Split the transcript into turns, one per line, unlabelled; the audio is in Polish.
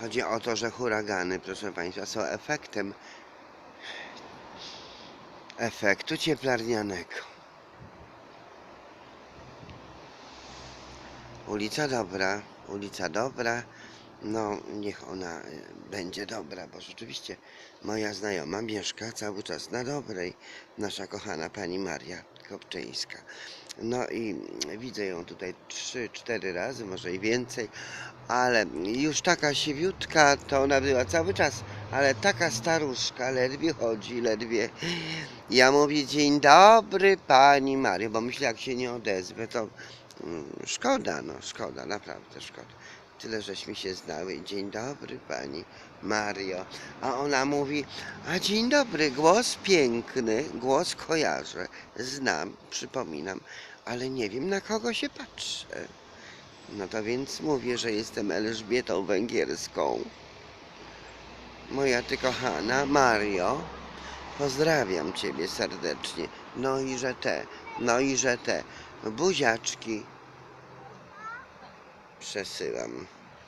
Chodzi o to, że huragany, proszę Państwa, są efektem efektu cieplarnianego. Ulica Dobra, ulica Dobra, no niech ona y, będzie dobra, bo rzeczywiście moja znajoma mieszka cały czas na Dobrej, nasza kochana pani Maria Kopczyńska. No i widzę ją tutaj trzy, cztery razy, może i więcej, ale już taka siewiutka to ona była cały czas, ale taka staruszka, ledwie chodzi, ledwie. Ja mówię dzień dobry pani Mario, bo myślę jak się nie odezwę, to mm, szkoda, no szkoda, naprawdę szkoda. Tyle żeśmy się znały. Dzień dobry pani Mario. A ona mówi, a dzień dobry, głos piękny, głos kojarzę, znam, przypominam, ale nie wiem na kogo się patrzę. No to więc mówię, że jestem Elżbietą Węgierską. Moja ty kochana Mario, pozdrawiam ciebie serdecznie. No i że te, no i że te buziaczki przesyłam.